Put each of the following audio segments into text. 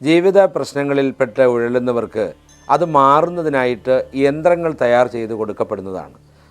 ജീവിത പ്രശ്നങ്ങളിൽപ്പെട്ട് ഉഴലുന്നവർക്ക് അത് മാറുന്നതിനായിട്ട് യന്ത്രങ്ങൾ തയ്യാർ ചെയ്ത് കൊടുക്കപ്പെടുന്നതാണ്.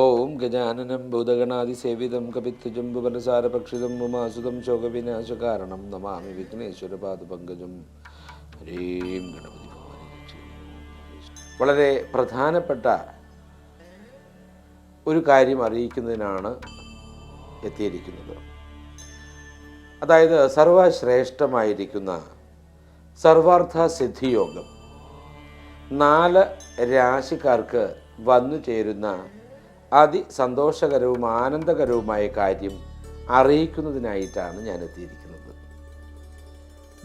ഓം ഗജാനനം ഭൂതഗണാതിസേവിതം സേവിതം കപിത്വജംബുബലസാരപക്ഷിതം ഉമാസുതം ശോകവിനാശകാരണം നമാമി വിഘ്നേശ്വര പാദപങ്കജം ഹരീം ഗണപതി. വളരെ പ്രധാനപ്പെട്ട ഒരു കാര്യം അറിയിക്കുന്നതിനാണ് എത്തിയിരിക്കുന്നത്. അതായത് സർവശ്രേഷ്ഠമായിരിക്കുന്ന സർവാർത്ഥ സിദ്ധിയോഗം. നാല് രാശിക്കാർക്ക് വന്നു ചേരുന്ന അതിസന്തോഷകരവും ആനന്ദകരവുമായ കാര്യം അറിയിക്കുന്നതിനായിട്ടാണ് ഞാൻ എത്തിയിരിക്കുന്നത്.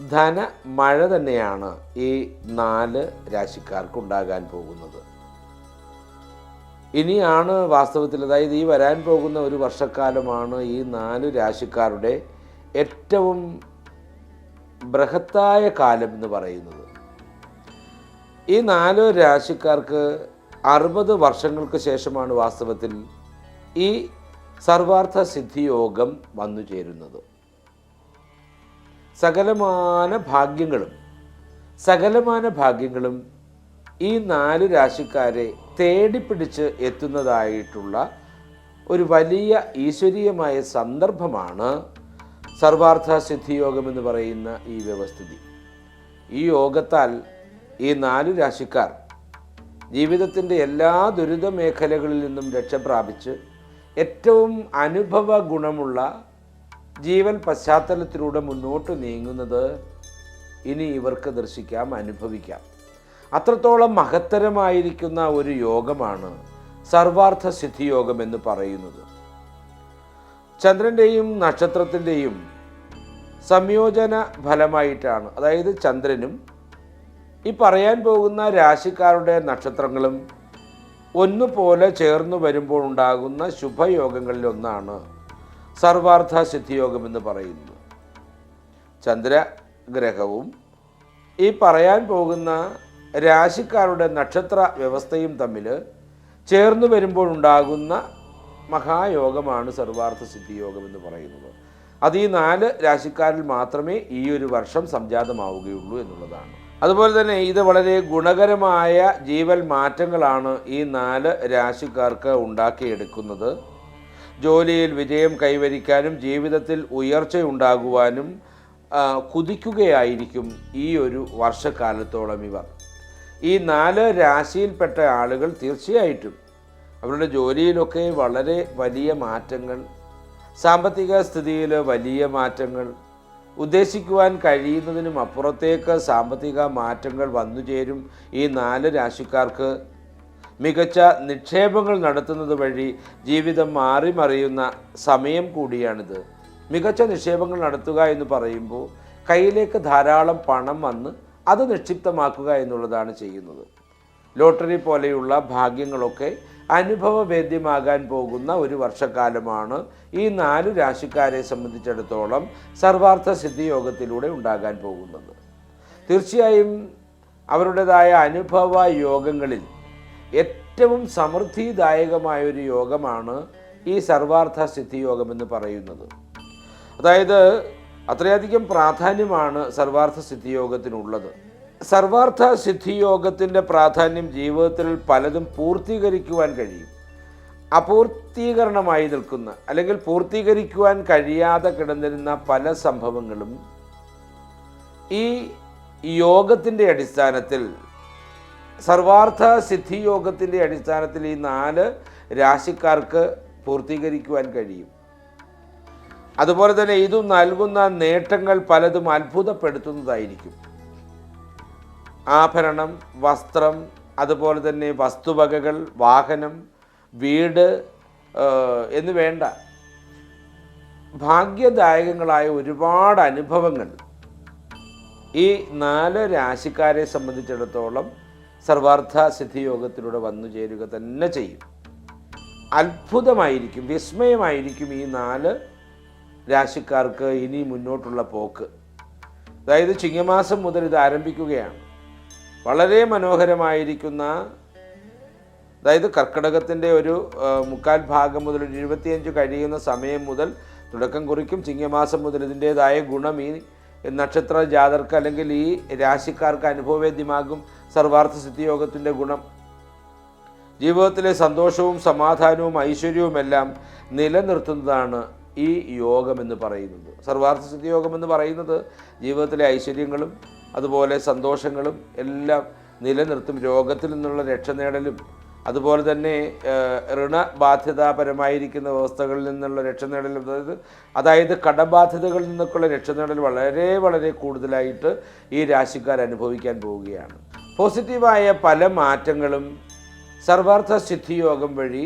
ധന മഴ തന്നെയാണ് ഈ നാല് രാശിക്കാർക്ക് ഉണ്ടാകാൻ പോകുന്നത്. ഇനിയാണ് വാസ്തവത്തിൽ അതായത് ഈ വരാൻ പോകുന്ന ഒരു വർഷക്കാലമാണ് ഈ നാല് രാശിക്കാരുടെ ഏറ്റവും ബൃഹത്തായ കാലം എന്ന് പറയുന്നത്. ഈ നാല് രാശിക്കാർക്ക് അറുപത് വർഷങ്ങൾക്ക് ശേഷമാണ് വാസ്തവത്തിൽ ഈ സർവാർത്ഥ സിദ്ധിയോഗം വന്നു ചേരുന്നത്. സകലമാന ഭാഗ്യങ്ങളും സകലമാന ഭാഗ്യങ്ങളും ഈ നാല് രാശിക്കാരെ തേടിപ്പിടിച്ച് എത്തുന്നതായിട്ടുള്ള ഒരു വലിയ ഈശ്വരീയമായ സന്ദർഭമാണ് സർവാർത്ഥ സിദ്ധിയോഗം എന്ന് പറയുന്ന ഈ വ്യവസ്ഥിതി. ഈ യോഗത്താൽ ഈ നാല് രാശിക്കാർ ജീവിതത്തിന്റെ എല്ലാ ദുരിത മേഖലകളിൽ നിന്നും രക്ഷപ്രാപിച്ച് ഏറ്റവും അനുഭവ ഗുണമുള്ള ജീവൻ പശ്ചാത്തലത്തിലൂടെ മുന്നോട്ട് നീങ്ങുന്നത് ഇനി ഇവർക്ക് ദർശിക്കാം അനുഭവിക്കാം. അത്രത്തോളം മഹത്തരമായിരിക്കുന്ന ഒരു യോഗമാണ് സർവാർത്ഥ സിദ്ധിയോഗം എന്ന് പറയുന്നത്. ചന്ദ്രന്റെയും നക്ഷത്രത്തിന്റെയും സംയോജന ഫലമായിട്ടാണ് അതായത് ചന്ദ്രനും ഈ പറയാൻ പോകുന്ന രാശിക്കാരുടെ നക്ഷത്രങ്ങളും ഒന്നുപോലെ ചേർന്ന് വരുമ്പോൾ ഉണ്ടാകുന്ന ശുഭയോഗങ്ങളിൽ ഒന്നാണ് സർവാർത്ഥ സിദ്ധിയോഗം എന്ന് പറയുന്നു. ചന്ദ്രഗ്രഹവും ഈ പറയാൻ പോകുന്ന രാശിക്കാരുടെ നക്ഷത്ര വ്യവസ്ഥയും തമ്മിൽ ചേർന്ന് വരുമ്പോൾ ഉണ്ടാകുന്ന മഹായോഗമാണ് സർവാർത്ഥ സിദ്ധിയോഗം എന്ന് പറയുന്നത്. അത് ഈ നാല് രാശിക്കാരിൽ മാത്രമേ ഈ ഒരു വർഷം സംജാതമാവുകയുള്ളൂ എന്നുള്ളതാണ്. അതുപോലെ തന്നെ ഇത് വളരെ ഗുണകരമായ ജീവൽ മാറ്റങ്ങളാണ് ഈ നാല് രാശിക്കാർക്ക് ഉണ്ടാക്കിയെടുക്കുന്നത്. ജോലിയിൽ വിജയം കൈവരിക്കാനും ജീവിതത്തിൽ ഉയർച്ചയുണ്ടാകുവാനും കുതിക്കുകയായിരിക്കും ഈ ഒരു വർഷക്കാലത്തോളം ഇവർ. ഈ നാല് രാശിയിൽപ്പെട്ട ആളുകൾ തീർച്ചയായിട്ടും അവരുടെ ജോലിയിലൊക്കെ വളരെ വലിയ മാറ്റങ്ങൾ സാമ്പത്തിക സ്ഥിതിയിൽ വലിയ മാറ്റങ്ങൾ ഉദ്ദേശിക്കുവാൻ കഴിയുന്നതിനും അപ്പുറത്തേക്ക് സാമ്പത്തിക മാറ്റങ്ങൾ വന്നു ചേരും ഈ നാല് രാശിക്കാർക്ക്. മികച്ച നിക്ഷേപങ്ങൾ നടത്തുന്നത് വഴി ജീവിതം മാറി മറിയുന്ന സമയം കൂടിയാണിത്. മികച്ച നിക്ഷേപങ്ങൾ നടത്തുക എന്ന് പറയുമ്പോൾ കയ്യിലേക്ക് ധാരാളം പണം വന്ന് അത് നിക്ഷിപ്തമാക്കുക എന്നുള്ളതാണ് ചെയ്യുന്നത്. ലോട്ടറി പോലെയുള്ള ഭാഗ്യങ്ങളൊക്കെ അനുഭവവേദ്യമാകാൻ പോകുന്ന ഒരു വർഷക്കാലമാണ് ഈ നാല് രാശിക്കാരെ സംബന്ധിച്ചിടത്തോളം സർവാർത്ഥ സിദ്ധിയോഗത്തിലൂടെ ഉണ്ടാകാൻ പോകുന്നത്. തീർച്ചയായും അവരുടേതായ അനുഭവ യോഗങ്ങളിൽ ഏറ്റവും സമൃദ്ധിദായകമായൊരു യോഗമാണ് ഈ സർവാർത്ഥ സിദ്ധിയോഗം എന്ന് പറയുന്നത്. അതായത് അത്രയധികം പ്രാധാന്യമാണ് സർവാർത്ഥ സിദ്ധിയോഗത്തിനുള്ളത്. സർവാർത്ഥ സിദ്ധിയോഗത്തിന്റെ പ്രാധാന്യം ജീവിതത്തിൽ പലതും പൂർത്തീകരിക്കുവാൻ കഴിയും. അപൂർത്തീകരണമായി നിൽക്കുന്ന അല്ലെങ്കിൽ പൂർത്തീകരിക്കുവാൻ കഴിയാതെ കിടന്നിരുന്ന പല സംഭവങ്ങളും ഈ യോഗത്തിന്റെ അടിസ്ഥാനത്തിൽ സർവാർത്ഥ സിദ്ധി യോഗത്തിന്റെ അടിസ്ഥാനത്തിൽ ഈ നാല് രാശിക്കാർക്ക് പൂർത്തീകരിക്കുവാൻ കഴിയും. അതുപോലെ തന്നെ ഇത് നൽകുന്ന നേട്ടങ്ങൾ പലതും അത്ഭുതപ്പെടുത്തുന്നതായിരിക്കും. ആഭരണം വസ്ത്രം അതുപോലെ തന്നെ വസ്തുവകകൾ വാഹനം വീട് എന്ന് വേണ്ട. ഭാഗ്യദായകങ്ങളായ ഒരുപാട് അനുഭവങ്ങൾ ഈ നാല് രാശിക്കാരെ സംബന്ധിച്ചിടത്തോളം സർവാർത്ഥ സിദ്ധിയോഗത്തിലൂടെ വന്നു ചേരുക തന്നെ ചെയ്യും. അത്ഭുതമായിരിക്കും വിസ്മയമായിരിക്കും ഈ നാല് രാശിക്കാർക്ക് ഇനി മുന്നോട്ടുള്ള പോക്ക്. അതായത് ചിങ്ങമാസം മുതൽ ഇത് ആരംഭിക്കുകയാണ്. വളരെ മനോഹരമായിരിക്കുന്ന അതായത് കർക്കിടകത്തിന്റെ ഒരു മുക്കാൽ ഭാഗം മുതൽ ഒരു എഴുപത്തിയഞ്ച് കഴിയുന്ന സമയം മുതൽ തുടക്കം കുറിക്കും. ചിങ്ങമാസം മുതൽ ഇതിന്റേതായ ഗുണം ഈ നക്ഷത്ര ജാതർക്ക് അല്ലെങ്കിൽ ഈ രാശിക്കാർക്ക് അനുഭവവേദ്യമാകും. സർവാർത്ഥ സിദ്ധിയോഗത്തിന്റെ ഗുണം. ജീവിതത്തിലെ സന്തോഷവും സമാധാനവും ഐശ്വര്യവുമെല്ലാം നിലനിർത്തുന്നതാണ് ഈ യോഗമെന്ന് പറയുന്നത്. സർവാർത്ഥ സിദ്ധി യോഗം എന്ന് പറയുന്നത് ജീവിതത്തിലെ ഐശ്വര്യങ്ങളും അതുപോലെ സന്തോഷങ്ങളും എല്ലാം നിലനിർത്തും. രോഗത്തിൽ നിന്നുള്ള രക്ഷ നേടലും അതുപോലെ തന്നെ ഋണബാധ്യതാപരമായിരിക്കുന്ന വ്യവസ്ഥകളിൽ നിന്നുള്ള രക്ഷ നേടലും അതായത് അതായത് കടബാധ്യതകളിൽ നിന്നൊക്കെയുള്ള രക്ഷ നേടൽ വളരെ വളരെ കൂടുതലായിട്ട് ഈ രാശിക്കാർ അനുഭവിക്കാൻ പോവുകയാണ്. പോസിറ്റീവായ പല മാറ്റങ്ങളും സർവാർത്ഥ സിദ്ധിയോഗം വഴി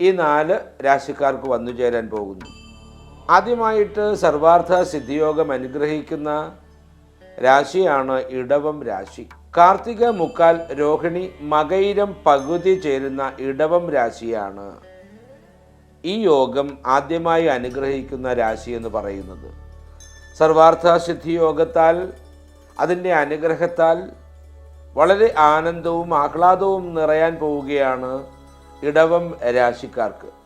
ഈ നാല് രാശിക്കാർക്ക് വന്നു ചേരാൻ പോകുന്നു. ആദ്യമായിട്ട് സർവാർത്ഥ സിദ്ധിയോഗം അനുഗ്രഹിക്കുന്ന രാശിയാണ് ഇടവം രാശി. കാർത്തിക മുക്കാൽ രോഹിണി മകയിരം പകുതി ചേരുന്ന ഇടവം രാശിയാണ് ഈ യോഗം ആദ്യമായി അനുഗ്രഹിക്കുന്ന രാശി എന്ന് പറയുന്നത്. സർവാർത്ഥ സിദ്ധിയോഗത്താൽ അതിന്റെ അനുഗ്രഹത്താൽ വളരെ ആനന്ദവും ആഹ്ലാദവും നിറയാൻ പോവുകയാണ് ഇടവം രാശിക്കാർക്ക്.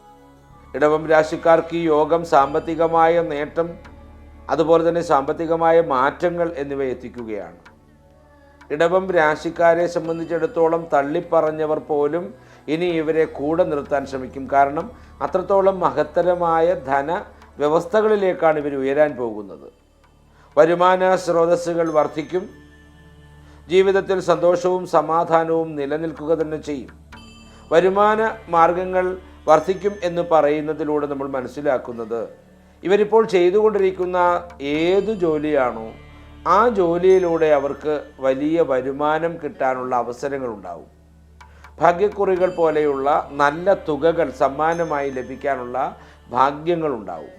ഇടവം രാശിക്കാർക്ക് ഈ യോഗം സാമ്പത്തികമായ നേട്ടം അതുപോലെ തന്നെ സാമ്പത്തികമായ മാറ്റങ്ങൾ എന്നിവ എത്തിക്കുകയാണ്. ഇടവം രാശിക്കാരെ സംബന്ധിച്ചിടത്തോളം തള്ളിപ്പറഞ്ഞവർ പോലും ഇനി ഇവരെ കൂടെ നിർത്താൻ ശ്രമിക്കും. കാരണം അത്രത്തോളം മഹത്തരമായ ധന വ്യവസ്ഥകളിലേക്കാണ് ഇവർ ഉയരാൻ പോകുന്നത്. വരുമാന സ്രോതസ്സുകൾ വർദ്ധിക്കും. ജീവിതത്തിൽ സന്തോഷവും സമാധാനവും നിലനിൽക്കുക തന്നെ ചെയ്യും. വരുമാന മാർഗങ്ങൾ വർദ്ധിക്കും എന്ന് പറയുന്നതിലൂടെ നമ്മൾ മനസ്സിലാക്കുന്നത് ഇവരിപ്പോൾ ചെയ്തുകൊണ്ടിരിക്കുന്ന ഏത് ജോലിയാണോ ആ ജോലിയിലൂടെ അവർക്ക് വലിയ വരുമാനം കിട്ടാനുള്ള അവസരങ്ങളുണ്ടാവും. ഭാഗ്യക്കുറികൾ പോലെയുള്ള നല്ല തുകകൾ സമ്മാനമായി ലഭിക്കാനുള്ള ഭാഗ്യങ്ങളുണ്ടാവും.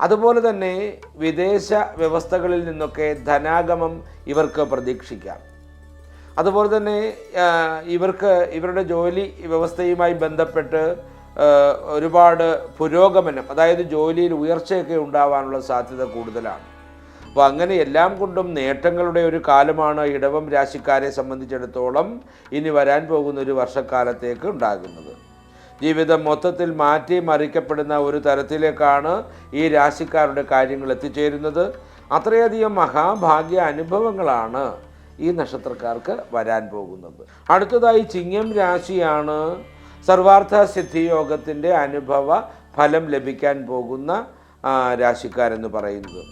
അതുപോലെ തന്നെ വിദേശ വ്യവസ്ഥകളിൽ നിന്നൊക്കെ ധനാഗമം ഇവർക്ക് പ്രതീക്ഷിക്കാം. അതുപോലെ തന്നെ ഇവർക്ക് ഇവരുടെ ജോലി വ്യവസ്ഥയുമായി ബന്ധപ്പെട്ട് ഒരുപാട് പുരോഗമനം അതായത് ജോലിയിൽ ഉയർച്ചയൊക്കെ ഉണ്ടാവാനുള്ള സാധ്യത കൂടുതലാണ്. അപ്പോൾ അങ്ങനെ എല്ലാം കൊണ്ടും നേട്ടങ്ങളുടെ ഒരു കാലമാണ് ഇടവം രാശിക്കാരെ സംബന്ധിച്ചിടത്തോളം ഇനി വരാൻ പോകുന്ന ഒരു വർഷക്കാലത്തേക്ക് ഉണ്ടാകുന്നത്. ജീവിതം മൊത്തത്തിൽ മാറ്റി മറിക്കപ്പെടുന്ന ഒരു തരത്തിലേക്കാണ് ഈ രാശിക്കാരുടെ കാര്യങ്ങൾ എത്തിച്ചേരുന്നത്. അത്രയധികം മഹാഭാഗ്യ അനുഭവങ്ങളാണ് ഈ നക്ഷത്രക്കാർക്ക് വരാൻ പോകുന്നത്. അടുത്തതായി ചിങ്ങം രാശിയാണ്. സർവാർത്ഥ സിദ്ധിയോഗത്തിന്റെ അനുഭവ ഫലം ലഭിക്കാൻ പോകുന്ന രാശിക്കാരെന്ന് പറയുന്നത്.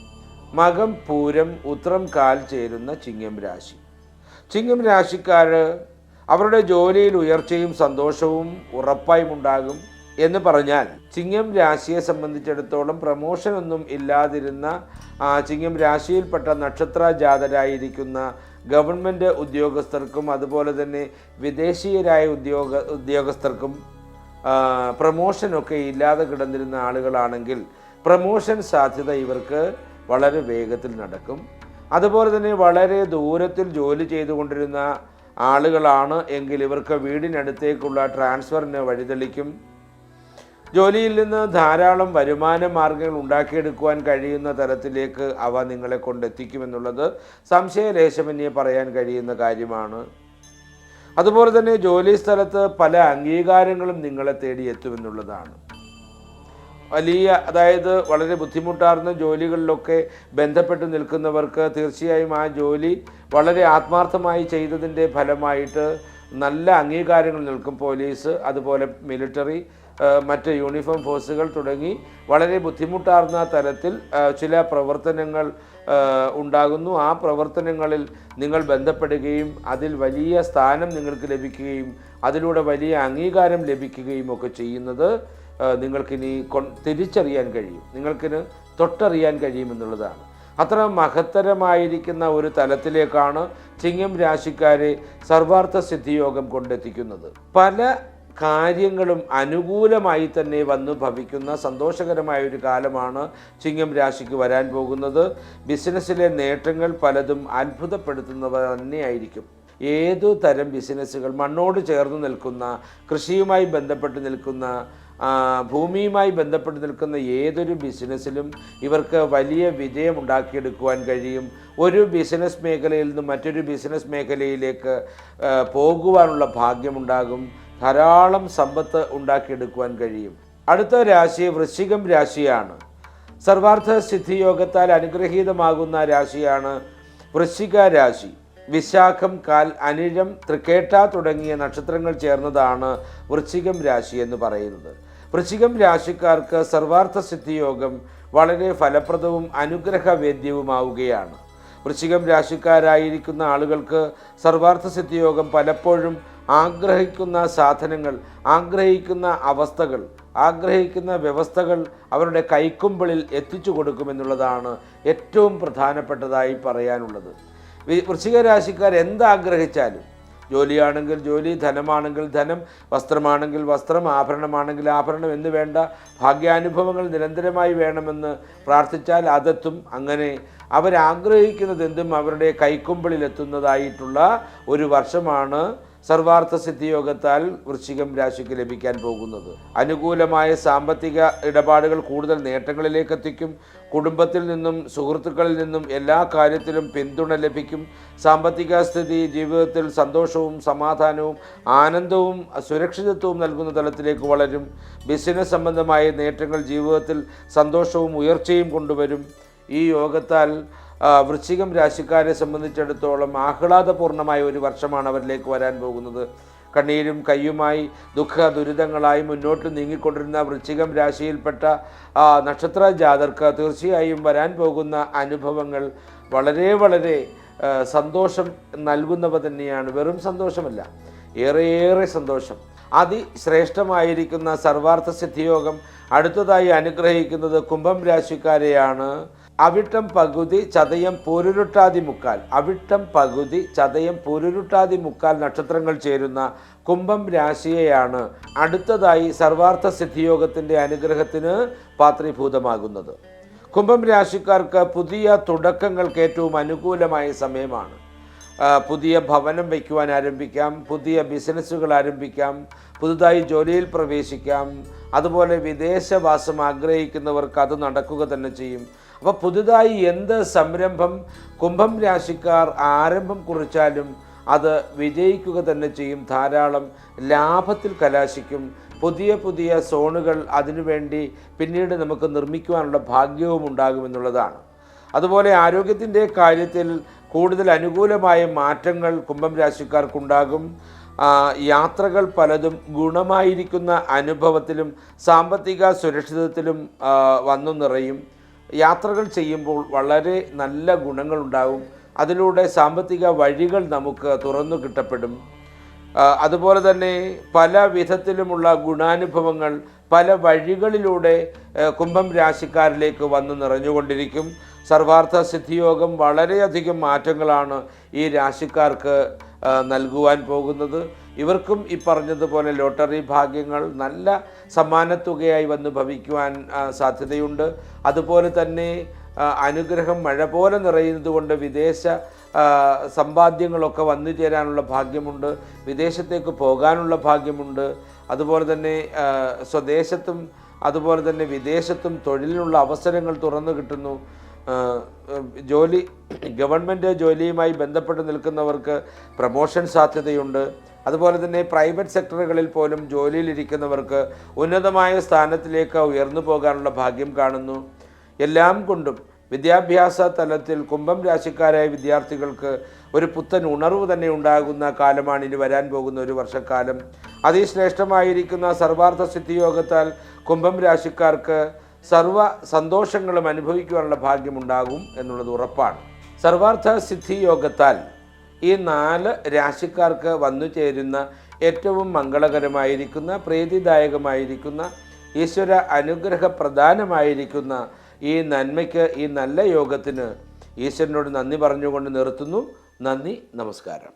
മകം പൂരം ഉത്രം കാൽ ചേരുന്ന ചിങ്ങം രാശി. ചിങ്ങം രാശിക്കാർ അവരുടെ ജോലിയിൽ ഉയർച്ചയും സന്തോഷവും ഉറപ്പായും ഉണ്ടാകും എന്ന് പറഞ്ഞാൽ ചിങ്ങം രാശിയെ സംബന്ധിച്ചിടത്തോളം പ്രമോഷനൊന്നും ഇല്ലാതിരുന്ന ചിങ്ങം രാശിയിൽപ്പെട്ട നക്ഷത്ര ജാതരായിരിക്കുന്ന ഗവൺമെന്റ് ഉദ്യോഗസ്ഥർക്കും അതുപോലെ തന്നെ വിദേശീയരായ ഉദ്യോഗ ഉദ്യോഗസ്ഥർക്കും പ്രമോഷനൊക്കെ ഇല്ലാതെ കിടന്നിരുന്ന ആളുകളാണെങ്കിൽ പ്രമോഷൻ സാധ്യത ഇവർക്ക് വളരെ വേഗത്തിൽ നടക്കും. അതുപോലെ തന്നെ വളരെ ദൂരത്തിൽ ജോലി ചെയ്തുകൊണ്ടിരുന്ന ആളുകളാണ് എങ്കിൽ ഇവർക്ക് വീടിനടുത്തേക്കുള്ള ട്രാൻസ്ഫറിന് വഴിതെളിക്കും. ജോലിയിൽ നിന്ന് ധാരാളം വരുമാന മാർഗങ്ങൾ ഉണ്ടാക്കിയെടുക്കുവാൻ കഴിയുന്ന തരത്തിലേക്ക് അവ നിങ്ങളെ കൊണ്ടെത്തിക്കുമെന്നുള്ളത് സംശയലേശമെന്നേ പറയാൻ കഴിയുന്ന കാര്യമാണ്. അതുപോലെ തന്നെ ജോലി സ്ഥലത്ത് പല അംഗീകാരങ്ങളും നിങ്ങളെ തേടി എത്തുമെന്നുള്ളതാണ് വലിയ അതായത് വളരെ ബുദ്ധിമുട്ടാർന്ന ജോലികളിലൊക്കെ ബന്ധപ്പെട്ട് നിൽക്കുന്നവർക്ക് തീർച്ചയായും ആ ജോലി വളരെ ആത്മാർത്ഥമായി ചെയ്തതിന്റെ ഫലമായിട്ട് നല്ല അംഗീകാരങ്ങൾ നിൽക്കും പോലീസ് അതുപോലെ മിലിറ്ററി മറ്റ് യൂണിഫോം ഫോഴ്സുകൾ തുടങ്ങി വളരെ ബുദ്ധിമുട്ടാർന്ന തരത്തിൽ ചില പ്രവർത്തനങ്ങൾ ഉണ്ടാകുന്നു. ആ പ്രവർത്തനങ്ങളിൽ നിങ്ങൾ ബന്ധപ്പെടുകയും അതിൽ വലിയ സ്ഥാനം നിങ്ങൾക്ക് ലഭിക്കുകയും അതിലൂടെ വലിയ അംഗീകാരം ലഭിക്കുകയും ഒക്കെ ചെയ്യുന്നത് നിങ്ങൾക്കിനി തിരിച്ചറിയാൻ കഴിയും. നിങ്ങൾക്കിന് തൊട്ടറിയാൻ കഴിയുമെന്നുള്ളതാണ് അത്ര മഹത്തരമായിരിക്കുന്ന ഒരു തലത്തിലേക്കാണ് ചിങ്ങം രാശിക്കാരെ സർവാർത്ഥ സിദ്ധിയോഗം കൊണ്ടെത്തിക്കുന്നത്. പല കാര്യങ്ങളും അനുകൂലമായി തന്നെ വന്നു ഭവിക്കുന്ന സന്തോഷകരമായ ഒരു കാലമാണ് ചിങ്ങം രാശിക്ക് വരാൻ പോകുന്നത്. ബിസിനസ്സിലെ നേട്ടങ്ങൾ പലതും അത്ഭുതപ്പെടുത്തുന്നവ തന്നെയായിരിക്കും. ഏതു തരം ബിസിനസ്സുകൾ മണ്ണോട് ചേർന്ന് നിൽക്കുന്ന കൃഷിയുമായി ബന്ധപ്പെട്ട് നിൽക്കുന്ന ഭൂമിയുമായി ബന്ധപ്പെട്ട് നിൽക്കുന്ന ഏതൊരു ബിസിനസ്സിലും ഇവർക്ക് വലിയ വിജയം ഉണ്ടാക്കിയെടുക്കുവാൻ കഴിയും. ഒരു ബിസിനസ് മേഖലയിൽ നിന്ന് മറ്റൊരു ബിസിനസ് മേഖലയിലേക്ക് പോകുവാനുള്ള ഭാഗ്യമുണ്ടാകും. ധാരാളം സമ്പത്ത് ഉണ്ടാക്കിയെടുക്കുവാൻ കഴിയും. അടുത്ത രാശി വൃശ്ചികം രാശിയാണ്. സർവാർത്ഥ സിദ്ധിയോഗത്താൽ അനുഗ്രഹീതമാകുന്ന രാശിയാണ് വൃശ്ചിക രാശി. വിശാഖം കാൽ അനിഴം തൃക്കേട്ട തുടങ്ങിയ നക്ഷത്രങ്ങൾ ചേർന്നതാണ് വൃശ്ചികം രാശി എന്ന് പറയുന്നത്. വൃശ്ചികം രാശിക്കാർക്ക് സർവാർത്ഥ സിദ്ധിയോഗം വളരെ ഫലപ്രദവും അനുഗ്രഹവേദ്യവുമാവുകയാണ്. വൃശ്ചികം രാശിക്കാരായിരിക്കുന്ന ആളുകൾക്ക് സർവാർത്ഥ സിദ്ധിയോഗം പലപ്പോഴും ആഗ്രഹിക്കുന്ന സാധനങ്ങൾ ആഗ്രഹിക്കുന്ന അവസ്ഥകൾ ആഗ്രഹിക്കുന്ന വ്യവസ്ഥകൾ അവരുടെ കൈക്കുമ്പിളിൽ എത്തിച്ചു കൊടുക്കുമെന്നുള്ളതാണ് ഏറ്റവും പ്രധാനപ്പെട്ടതായി പറയാനുള്ളത്. വൃശ്ചികരാശിക്കാർ വൃശ്ചിക രാശിക്കാർ എന്താഗ്രഹിച്ചാലും ജോലിയാണെങ്കിൽ ജോലി ധനമാണെങ്കിൽ ധനം വസ്ത്രമാണെങ്കിൽ വസ്ത്രം ആഭരണമാണെങ്കിൽ ആഭരണം എന്ന് വേണ്ട ഭാഗ്യാനുഭവങ്ങൾ നിരന്തരമായി വേണമെന്ന് പ്രാർത്ഥിച്ചാൽ അതെത്തും. അങ്ങനെ അവരാഗ്രഹിക്കുന്നതെന്തും അവരുടെ കൈക്കുമ്പിളിലെത്തുന്നതായിട്ടുള്ള ഒരു വർഷമാണ് സർവാർത്ഥ സിദ്ധിയോഗത്താൽ വൃശ്ചികം രാശിക്ക് ലഭിക്കാൻ പോകുന്നത്. അനുകൂലമായ സാമ്പത്തിക ഇടപാടുകൾ കൂടുതൽ നേട്ടങ്ങളിലേക്ക് എത്തിക്കും കുടുംബത്തിൽ നിന്നും സുഹൃത്തുക്കളിൽ നിന്നും എല്ലാ കാര്യത്തിലും പിന്തുണ ലഭിക്കും. സാമ്പത്തിക സ്ഥിതി ജീവിതത്തിൽ സന്തോഷവും സമാധാനവും ആനന്ദവും സുരക്ഷിതത്വവും നൽകുന്ന തലത്തിലേക്ക് വളരും. ബിസിനസ് സംബന്ധമായ നേട്ടങ്ങൾ ജീവിതത്തിൽ സന്തോഷവും ഉയർച്ചയും കൊണ്ടുവരും. ഈ യോഗത്താൽ വൃശ്ചികം രാശിക്കാരെ സംബന്ധിച്ചിടത്തോളം ആഹ്ലാദപൂർണമായ ഒരു വർഷമാണ് അവരിലേക്ക് വരാൻ പോകുന്നത്. കണ്ണീരും കയ്യുമായി ദുഃഖ ദുരിതങ്ങളായി മുന്നോട്ട് നീങ്ങിക്കൊണ്ടിരുന്ന വൃശ്ചികം രാശിയിൽപ്പെട്ട നക്ഷത്ര ജാതർക്ക് തീർച്ചയായും വരാൻ പോകുന്ന അനുഭവങ്ങൾ വളരെ വളരെ സന്തോഷം നൽകുന്നവ തന്നെയാണ്. വെറും സന്തോഷമല്ല ഏറെയേറെ സന്തോഷം. അതിശ്രേഷ്ഠമായിരിക്കുന്ന സർവാർത്ഥ സിദ്ധിയോഗം അടുത്തതായി അനുഗ്രഹിക്കുന്നത് കുംഭം രാശിക്കാരെയാണ്. അവിട്ടം പകുതി ചതയം പൂരുരുട്ടാതി മുക്കാൽ. അവിട്ടം പകുതി ചതയം പൂരുരുട്ടാതി മുക്കാൽ നക്ഷത്രങ്ങൾ ചേരുന്ന കുംഭം രാശിയെയാണ് അടുത്തതായി സർവാർത്ഥ സിദ്ധിയോഗത്തിന്റെ അനുഗ്രഹത്തിന് പാത്രീഭൂതമാകുന്നത്. കുംഭം രാശിക്കാർക്ക് പുതിയ തുടക്കങ്ങൾക്ക് ഏറ്റവും അനുകൂലമായ സമയമാണ്. പുതിയ ഭവനം വയ്ക്കുവാൻ ആരംഭിക്കാം പുതിയ ബിസിനസ്സുകൾ ആരംഭിക്കാം പുതുതായി ജോലിയിൽ പ്രവേശിക്കാം അതുപോലെ വിദേശവാസം ആഗ്രഹിക്കുന്നവർക്ക് അത് നടക്കുക തന്നെ ചെയ്യും. അപ്പോൾ പുതുതായി എന്ത് സംരംഭം കുംഭം രാശിക്കാർ ആരംഭം കുറിച്ചാലും അത് വിജയിക്കുക തന്നെ ചെയ്യും. ധാരാളം ലാഭത്തിൽ കലാശിക്കും. പുതിയ പുതിയ സോണുകൾ അതിനുവേണ്ടി പിന്നീട് നമുക്ക് നിർമ്മിക്കുവാനുള്ള ഭാഗ്യവും ഉണ്ടാകുമെന്നുള്ളതാണ് അതുപോലെ ആരോഗ്യത്തിന്റെ കാര്യത്തിൽ കൂടുതൽ അനുകൂലമായ മാറ്റങ്ങൾ കുംഭം രാശിക്കാർക്കുണ്ടാകും. യാത്രകൾ പലതും ഗുണമായിരിക്കുന്ന അനുഭവത്തിലും സാമ്പത്തിക സുരക്ഷിതത്തിലും വന്നു നിറയും. യാത്രകൾ ചെയ്യുമ്പോൾ വളരെ നല്ല ഗുണങ്ങളുണ്ടാകും. അതിലൂടെ സാമ്പത്തിക വഴികൾ നമുക്ക് തുറന്നു കിട്ടപ്പെടും. അതുപോലെ തന്നെ പല വിധത്തിലുമുള്ള ഗുണാനുഭവങ്ങൾ പല വഴികളിലൂടെ കുംഭം രാശിക്കാരിലേക്ക് വന്ന് നിറഞ്ഞുകൊണ്ടിരിക്കും. സർവാർത്ഥ സിദ്ധിയോഗം വളരെയധികം മാറ്റങ്ങളാണ് ഈ രാശിക്കാർക്ക് നൽകുവാൻ പോകുന്നത്. ഇവർക്കും ഈ പറഞ്ഞതുപോലെ ലോട്ടറി ഭാഗ്യങ്ങൾ നല്ല സമ്മാനത്തുകയായി വന്ന് ഭവിക്കുവാൻ സാധ്യതയുണ്ട്. അതുപോലെ തന്നെ അനുഗ്രഹം മഴ പോലെ നിറയുന്നത് കൊണ്ട് വിദേശ സമ്പാദ്യങ്ങളൊക്കെ വന്നു ചേരാനുള്ള ഭാഗ്യമുണ്ട്. വിദേശത്തേക്ക് പോകാനുള്ള ഭാഗ്യമുണ്ട്. അതുപോലെ തന്നെ സ്വദേശത്തും അതുപോലെ തന്നെ വിദേശത്തും തൊഴിലിനുള്ള അവസരങ്ങൾ തുറന്നു കിട്ടുന്നു. ജോലി ഗവൺമെന്റ് ജോലിയുമായി ബന്ധപ്പെട്ട് നിൽക്കുന്നവർക്ക് പ്രമോഷൻ സാധ്യതയുണ്ട്. അതുപോലെ തന്നെ പ്രൈവറ്റ് സെക്ടറുകളിൽ പോലും ജോലിയിലിരിക്കുന്നവർക്ക് ഉന്നതമായ സ്ഥാനത്തിലേക്ക് ഉയർന്നു പോകാനുള്ള ഭാഗ്യം കാണുന്നു. എല്ലാം കൊണ്ടും വിദ്യാഭ്യാസ തലത്തിൽ കുംഭം രാശിക്കാരായ വിദ്യാർത്ഥികൾക്ക് ഒരു പുത്തൻ ഉണർവ് തന്നെ ഉണ്ടാകുന്ന കാലമാണ് ഇനി വരാൻ പോകുന്ന ഒരു വർഷക്കാലം. അതിശ്രേഷ്ഠമായിരിക്കുന്ന സർവാർത്ഥ സിദ്ധിയോഗത്താൽ കുംഭം രാശിക്കാർക്ക് സർവ സന്തോഷങ്ങളും അനുഭവിക്കുവാനുള്ള ഭാഗ്യമുണ്ടാകും എന്നുള്ളത് ഉറപ്പാണ്. സർവാർത്ഥ സിദ്ധി യോഗത്താൽ ഈ നാല് രാശിക്കാർക്ക് വന്നു ചേരുന്ന ഏറ്റവും മംഗളകരമായിരിക്കുന്ന പ്രീതിദായകമായിരിക്കുന്ന ഈശ്വര അനുഗ്രഹ പ്രധാനമായിരിക്കുന്ന ഈ നന്മയ്ക്ക് ഈ നല്ല യോഗത്തിന് ഈശ്വരനോട് നന്ദി പറഞ്ഞുകൊണ്ട് നിർത്തുന്നു. നന്ദി നമസ്കാരം.